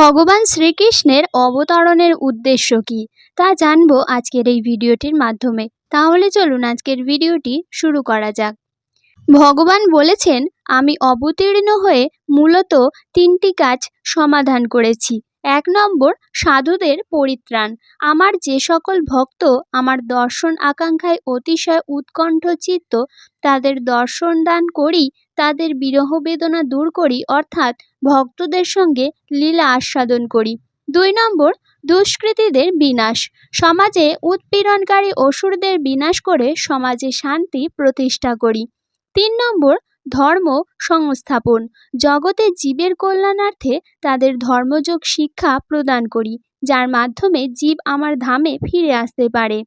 ভগবান শ্রীকৃষ্ণের অবতরণের উদ্দেশ্য কি? তা জানব আজকের এই ভিডিওটির মাধ্যমে। তাহলে চলুন আজকের ভিডিওটি শুরু করা যাক। ভগবান বলেছেন, আমি অবতীর্ণ হয়ে মূলত তিনটি কাজ সমাধান করেছি। এক নম্বর, সাধুদের পরিত্রাণ। আমার যে সকল ভক্ত আমার দর্শন আকাঙ্ক্ষায় অতিশয় উৎকণ্ঠ চিত্ত, তাদের দর্শন দান করি, তাদের বিরহ বেদনা দূর করি, অর্থাৎ ভক্তদের সঙ্গে লীলা আস্বাদন করি। দুই নম্বর, দুষ্কৃতীদের বিনাশ। সমাজে উৎপীড়নকারী অসুরদের বিনাশ করে সমাজে শান্তি প্রতিষ্ঠা করি। তিন নম্বর ধর্ম সংস্থাপন। জগতে জীবের কল্যাণার্থে তাদের ধর্মযোগ শিক্ষা প্রদান করি, যার মাধ্যমে জীব আমার ধামে ফিরে আসতে পারে।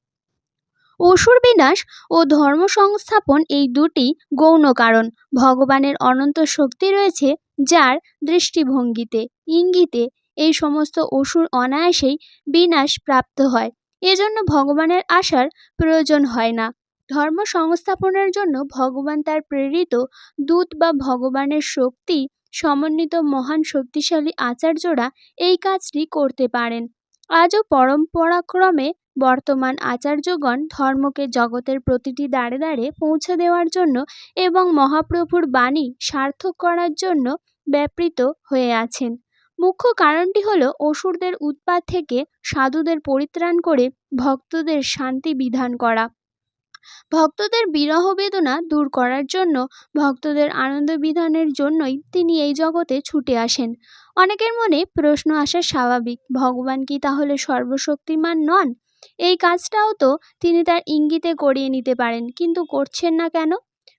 অসুর বিনাশ ও ধর্ম সংস্থাপন এই দুটি গৌণ কারণ। ভগবানের অনন্ত শক্তি রয়েছে যার দৃষ্টিভঙ্গিতে, ইঙ্গিতে এই সমস্ত অসুর অনায়াসেই বিনাশ প্রাপ্ত হয়। এজন্য ভগবানের আসার প্রয়োজন হয় না। ধর্ম সংস্থাপনের জন্য ভগবান তার প্রেরিত দূত বা ভগবানের শক্তি, সমন্বিত মহান শক্তিশালী আচার্যরা এই কাজটি করতে পারেন। আজও পরম্পরাক্রমে বর্তমান আচার্যগণ ধর্মকে জগতের প্রতিটি দাঁড়ে দাঁড়ে পৌঁছে দেওয়ার জন্য এবং মহাপ্রভুর বাণী সার্থক করার জন্য ব্যাপৃত হয়ে আছেন। মুখ্য কারণটি হল অসুরদের উৎপাত থেকে সাধুদের পরিত্রাণ করে ভক্তদের শান্তি বিধান করা। ভক্তদের বিরহ বেদনা দূর করার জন্য, ভক্তদের আনন্দ বিধানের জন্যই তিনি এই জগতে ছুটে আসেন। অনেকের মনে প্রশ্ন আসা স্বাভাবিক, ভগবান কি তাহলে সর্বশক্তিমান নন? এই কাজটাও তো তিনি তার ইঙ্গিতে করিয়ে নিতে পারেন, কিন্তু করছেন না কেন?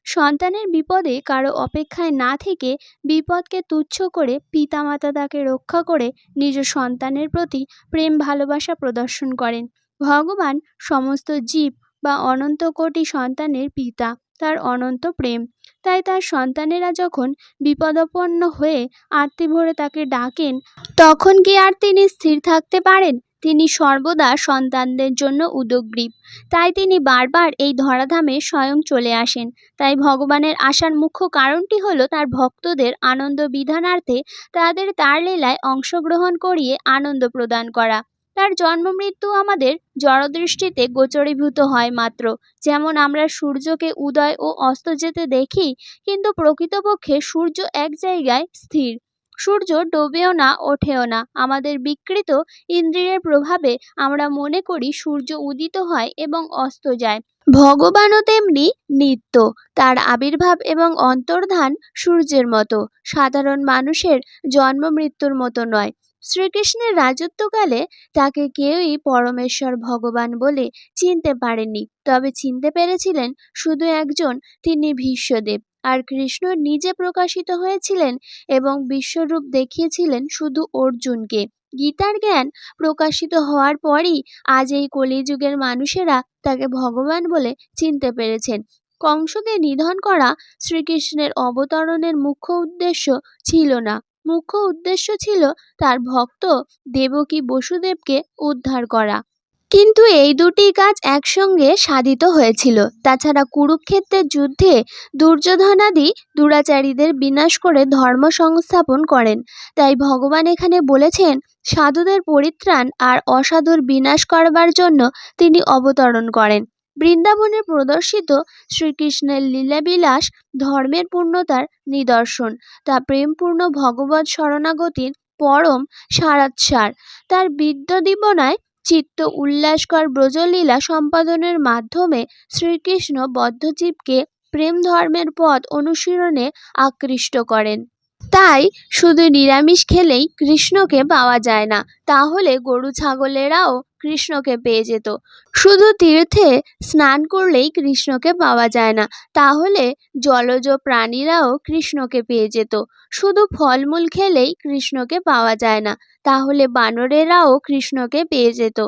সন্তানের বিপদে কারও অপেক্ষায় না থেকে বিপদকে তুচ্ছ করে পিতামাতা তাকে রক্ষা করে নিজ সন্তানের প্রতি প্রেম ভালোবাসা প্রদর্শন করেন। ভগবান সমস্ত জীব বা অনন্ত কোটি সন্তানের পিতা, তার অনন্ত প্রেম। তাই তার সন্তানেরা যখন বিপদাপন্ন হয়ে আরতি ভরে তাকে ডাকেন, তখন কি আর তিনি স্থির থাকতে পারেন? তিনি সর্বদা সন্তানদের জন্য উদগ্রীব। তাই তিনি বারবার এই ধরাধামে স্বয়ং চলে আসেন। তাই ভগবানের আসার মুখ্য কারণটি হলো তার ভক্তদের আনন্দ বিধানার্থে তাদের তার লীলায় অংশগ্রহণ করিয়ে আনন্দ প্রদান করা। তার জন্ম মৃত্যু আমাদের জড়দৃষ্টিতে গোচরীভূত হয় মাত্র। যেমন আমরা সূর্যকে উদয় ও অস্ত যেতে দেখি, কিন্তু প্রকৃতপক্ষে সূর্য এক জায়গায় স্থির। সূর্য ডোবেও না, ওঠেও না। আমাদের বিকৃত ইন্দ্রিয়ের প্রভাবে আমরা মনে করি সূর্য উদিত হয় এবং অস্ত যায়। ভগবানও তেমনি নিত্য। তার আবির্ভাব এবং অন্তর্ধান সূর্যের মতো। সাধারণ মানুষের জন্ম মৃত্যুর মতো নয়। শ্রীকৃষ্ণের রাজত্বকালে তাকে কেউই পরমেশ্বর ভগবান বলে চিনতে পারেননি। তবে চিনতে পেরেছিলেন শুধু একজন, তিনি ভীষ্মদেব। আর কৃষ্ণ নিজে প্রকাশিত হয়েছিলেন এবং বিশ্বরূপ দেখিয়েছিলেন শুধু অর্জুনকে। গীতার জ্ঞান প্রকাশিত হওয়ার পরই আজ এই কলিযুগের মানুষেরা তাকে ভগবান বলে চিনতে পেরেছেন। কংসকে নিধন করা শ্রীকৃষ্ণের অবতরণের মুখ্য উদ্দেশ্য ছিল না। মুখ্য উদ্দেশ্য ছিল তার ভক্ত দেবকী বসুদেবকে উদ্ধার করা। কিন্তু এই দুটি কাজ একসঙ্গে সাধিত হয়েছিল। তাছাড়া কুরুক্ষেত্রের যুদ্ধে দুর্যোধনাদি দুরাচারীদের বিনাশ করে ধর্ম সংস্থাপন করেন। তাই ভগবান এখানে বলেছেন, সাধুদের পরিত্রাণ আর অসাধুর বিনাশ করবার জন্য তিনি অবতরণ করেন। বৃন্দাবনে প্রদর্শিত শ্রীকৃষ্ণের লীলাবিলাস, ধর্মের পূর্ণতার নিদর্শন। তা প্রেমপূর্ণ ভগবৎ শরণাগতির পরম সারাৎসার তার বিদ্যদীবনায় চিত্ত উল্লাসকর ব্রজলীলা সম্পাদনের মাধ্যমে শ্রীকৃষ্ণ বদ্ধজীবকে প্রেম ধর্মের পথ অনুশীলনে আকৃষ্ট করেন। তাই শুধু নিরামিষ খেলেই কৃষ্ণকে পাওয়া যায় না। তাহলে গরু ছাগলেরাও কৃষ্ণকে পেয়ে যেত। শুধু তীর্থে স্নান করলেই কৃষ্ণকে পাওয়া যায় না, তাহলে জলজ প্রাণীরাও কৃষ্ণকে পেয়ে যেত। শুধু ফলমূল খেলেই কৃষ্ণকে পাওয়া যায় না, তাহলে বানরেরাও কৃষ্ণকে পেয়ে যেত।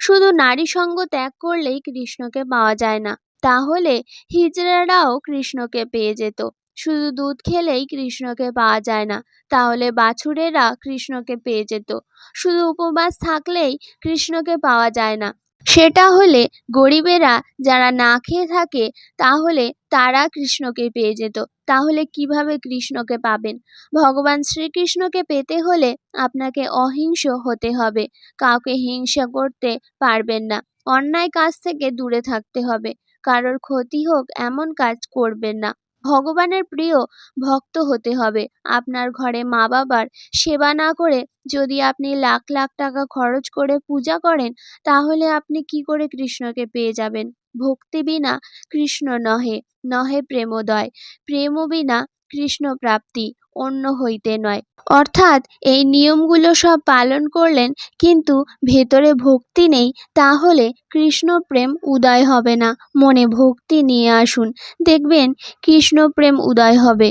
শুধু নারী সঙ্গ ত্যাগ করলেই কৃষ্ণকে পাওয়া যায় না, তাহলে হিজড়ারাও কৃষ্ণকে পেয়ে যেত। শুধু দুধ খেলেই কৃষ্ণকে পাওয়া যায় না, তাহলে বাছুরেরা কৃষ্ণকে পেয়ে যেত। শুধু উপবাস থাকলেই কৃষ্ণকে পাওয়া যায় না। সেটা হলে গরিবেরা যারা না খেয়ে থাকে, তাহলে তারা কৃষ্ণকে পেয়ে যেত। তাহলে কীভাবে কৃষ্ণকে পাবেন? ভগবান শ্রীকৃষ্ণকে পেতে হলে আপনাকে অহিংস হতে হবে, কাউকে হিংসা করতে পারবেন না। অন্যায় কাজ থেকে দূরে থাকতে হবে, কারোর ক্ষতি হোক এমন কাজ করবেন না। ভগবানের প্রিয় ভক্ত হতে হবে। আপনার ঘরে মা বাবার সেবা না করে যদি আপনি লাখ লাখ টাকা খরচ করে পূজা করেন, তাহলে আপনি কি করে কৃষ্ণকে পেয়ে যাবেন? ভক্তি বিনা কৃষ্ণ নহে নহে প্রেমোদয়। প্রেম বিনা কৃষ্ণ প্রাপ্তি অন্য হইতে নয়। অর্থাৎ এই নিয়মগুলো সব পালন করলেন, কিন্তু ভেতরে ভক্তি নেই, তাহলে কৃষ্ণ প্রেম উদয় হবে না। মনে ভক্তি নিয়ে আসুন। দেখবেন কৃষ্ণ প্রেম উদয় হবে।